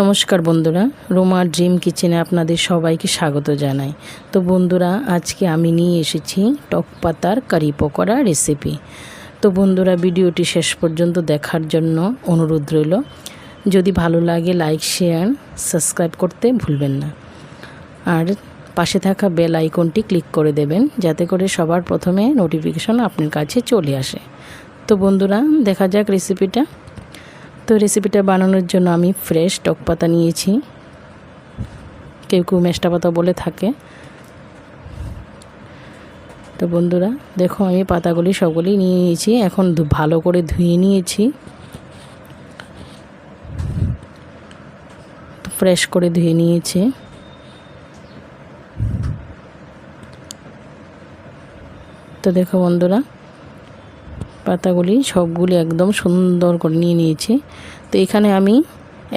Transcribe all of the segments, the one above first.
নমস্কার বন্ধুরা, রোমা ড্রিম কিচেনে আপনাদের সবাইকে স্বাগত জানাই। তো বন্ধুরা, আজকে আমি নিয়ে এসেছি টক পাতার কারি পকোড়া রেসিপি তো বন্ধুরা, ভিডিওটি শেষ পর্যন্ত দেখার জন্য অনুরোধ রইল। যদি ভালো লাগে লাইক শেয়ার সাবস্ক্রাইব করতে ভুলবেন না। আর পাশে থাকা বেল আইকনটি ক্লিক করে দেবেন, যাতে করে সবার প্রথমে নোটিফিকেশন আপনার কাছে চলে আসে। তো বন্ধুরা, দেখা যাক রেসিপিটা তো রেসিপিটা বানানোর জন্য আমি ফ্রেশ টক পাতা নিয়েছি। কেউ কেউ মেষ্টা পাতা বলে থাকে। তো বন্ধুরা, দেখো আমি পাতাগুলি সবগুলি নিয়ে নিয়েছি। এখন ভালো করে ধুয়ে নিয়েছি। ফ্রেশ করে ধুয়ে নিয়েছি। তো দেখো বন্ধুরা পাতাগুলি সবগুলি একদম সুন্দর করে নিয়ে নিয়েছি। তো এখানে আমি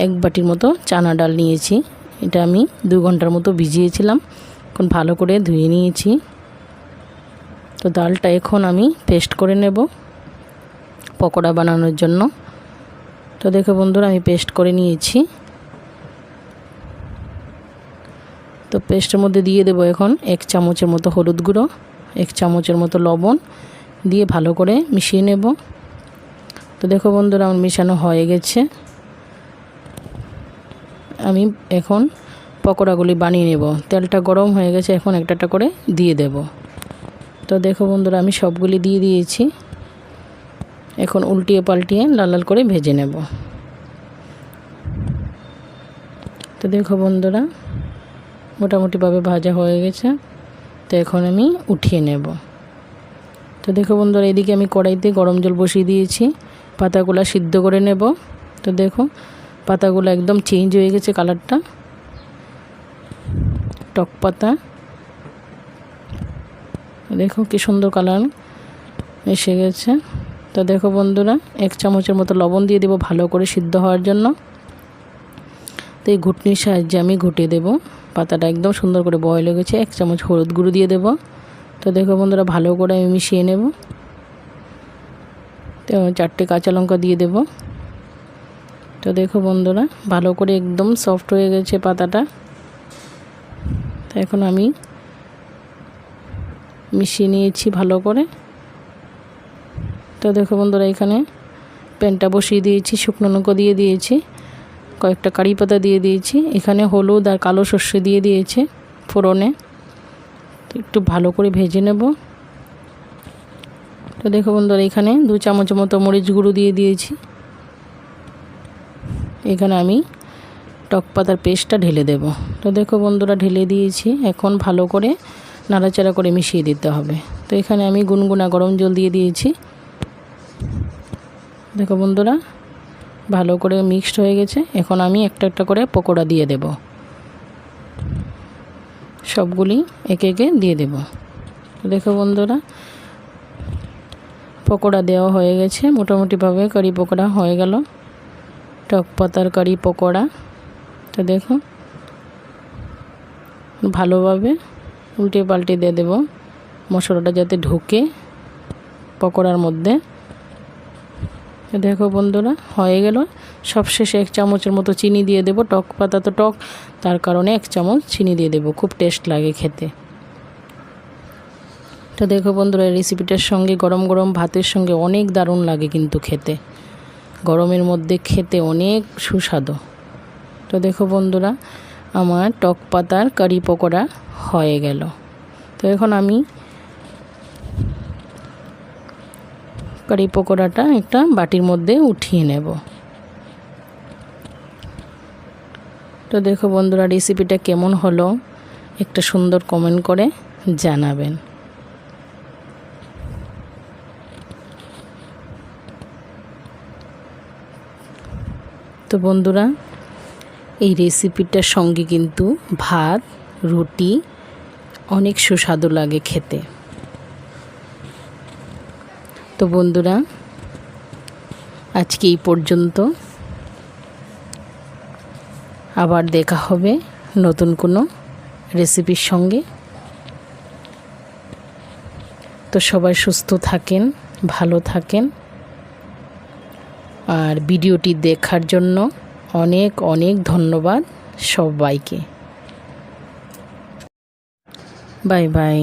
এক বাটির মতো চানা ডাল নিয়েছি। এটা আমি দু ঘণ্টার মতো ভিজিয়েছিলাম। এখন ভালো করে ধুয়ে নিয়েছি। তো ডালটা এখন আমি পেস্ট করে নেব পকোড়া বানানোর জন্য। তো দেখো বন্ধুরা, আমি পেস্ট করে নিয়েছি। তো পেস্টের মধ্যে দিয়ে দেবো এখন এক চামচের মতো হলুদ গুঁড়ো, এক চামচের মতো লবণ দিয়ে ভালো করে মিশিয়ে নেব। তো দেখো বন্ধুরা, আমার মিশানো হয়ে গেছে। আমি এখন পকোড়াগুলি বানিয়ে নেব। তেলটা গরম হয়ে গেছে, এখন একটা একটা করে দিয়ে দেব। তো দেখো বন্ধুরা, আমি সবগুলি দিয়ে দিয়েছি। এখন উল্টিয়ে পাল্টিয়ে লাল লাল করে ভেজে নেব। তো দেখো বন্ধুরা, মোটামুটিভাবে ভাজা হয়ে গেছে। তো এখন আমি উঠিয়ে নেব। তো দেখো বন্ধুরা, এদিকে আমি কড়াইতে গরম জল বসিয়ে দিয়েছি। পাতাগুলো সিদ্ধ করে নেব। তো দেখো, পাতাগুলো একদম চেঞ্জ হয়ে গেছে কালারটা টক পাতা। দেখো কি সুন্দর কালার এসে গেছে। তো দেখো বন্ধুরা, এক চামচের মতো লবণ দিয়ে দেবো ভালো করে সিদ্ধ হওয়ার জন্য। তো এই ঘুটনির সাহায্যে আমি ঘুটিয়ে দেবো। পাতাটা একদম সুন্দর করে বয়ল হয়ে গেছে। এক চামচ হলুদ গুঁড়ো দিয়ে দেবো। তো দেখো বন্ধুরা, ভালো করে আমি মিশিয়ে নেব। তো চারটে কাঁচা লঙ্কা দিয়ে দেব। তো দেখো বন্ধুরা, ভালো করে একদম সফট হয়ে গেছে পাতাটা। তো এখন আমি মিশিয়ে নিয়েছি ভালো করে। তো দেখো বন্ধুরা, এখানে প্যানটা বসিয়ে দিয়েছি, শুকনো লঙ্কা দিয়ে দিয়েছি, কয়েকটা কারি পাতা দিয়ে দিয়েছি। এখানে হলুদ আর কালো সর্ষে দিয়ে দিয়েছে ফোড়নে। একটু ভালো করে ভেজে নেব। তো দেখো বন্ধুরা, এখানে দু চামচ মতো মরিচ গুঁড়ো দিয়ে দিয়েছি। এখানে আমি টক পাতার পেস্টটা ঢেলে দেব। তো দেখো বন্ধুরা, ঢেলে দিয়েছি। এখন ভালো করে নাড়াচাড়া করে মিশিয়ে দিতে হবে। তো এখানে আমি গুনগুনা গরম জল দিয়ে দিয়েছি। দেখো বন্ধুরা, ভালো করে মিক্সড হয়ে গেছে। এখন আমি একটা একটা করে পকোড়া দিয়ে দেব। সবগুলি একে একে দিয়ে দেব। দেখো বন্ধুরা, পকোড়া দেওয়া হয়ে গেছে। মোটামুটিভাবে কারি পকোড়া হয়ে গেল। টক পাতার কারি পকোড়া। তো দেখো, ভালোভাবে উল্টে পাল্টে দিয়ে দেব। মশলাটা যাতে ঢোকে পকোড়ার মধ্যে। দেখো বন্ধুরা, হয়ে গেল। সবশেষে এক চামচের মতো চিনি দিয়ে দেবো, টক পাতা তো টক, তার কারণে এক চামচ চিনি দিয়ে দেবো, খুব টেস্ট লাগে খেতে। তো দেখো বন্ধুরা রেসিপিটার সঙ্গে গরম গরম ভাতের সঙ্গে অনেক দারুণ লাগে কিন্তু খেতে। গরমের মধ্যে খেতে অনেক সুস্বাদু। তো দেখো বন্ধুরা, আমার টক পাতার কারি পকোড়া হয়ে গেল। তো এখন আমি কারি পকোড়াটা একটা বাটির মধ্যে উঠিয়ে নেব। তো দেখো বন্ধুরা রেসিপিটা কেমন হলো? একটা সুন্দর কমেন্ট করে জানাবেন। তো বন্ধুরা, এই রেসিপিটার সঙ্গে কিন্তু ভাত, রুটি অনেক সুস্বাদু লাগে খেতে। তো বন্ধুরা, আজকে এই পর্যন্ত। আবার দেখা হবে নতুন কোনো রেসিপির সঙ্গে। তো সবাই সুস্থ থাকেন, ভালো থাকেন। আর ভিডিওটি দেখার জন্য অনেক অনেক ধন্যবাদ সবাইকে। Bye bye.